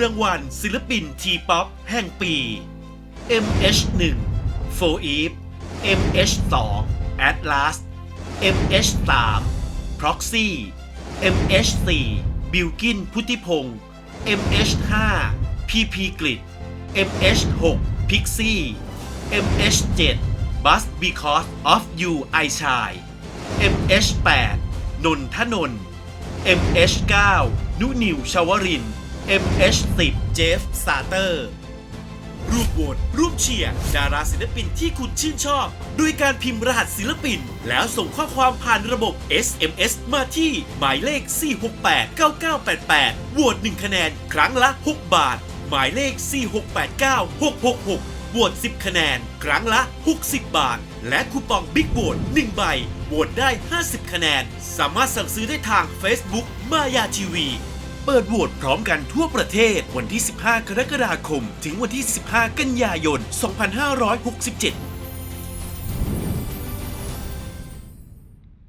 รางวัลศิลปินทีป๊อปแห่งปี MH1 f o e v e MH2 Atlas MH3 Proxy MH4 Bilkin พุทธิพงศ์ MH5 PP กริด MH6 Pixie MH7 Bus Because of You I Shine MH8 นนทนน MH9 นุนิวชาวริน MH10 เจฟซาเตอร์ร่วมโหวตร่วมเชียร์ดาราศิลปินที่คุณชื่นชอบ โดยการพิมพ์รหัสศิลปิน แล้วส่งข้อความผ่านระบบ SMS มาที่ หมายเลข 4689988โหวต1คะแนน ครั้งละ 6 บาท หมายเลข 4689666โหวต10 คะแนน ครั้งละ 60 บาท และคูปองบิ๊กโหวต1ใบโหวตได้ 50 คะแนน สามารถสั่งซื้อได้ทาง Facebook มายาทีวี เปิดโหวตพร้อมกันทั่วประเทศวันที่ 15 กรกฎาคม ถึงวันที่ 15 กันยายน 2567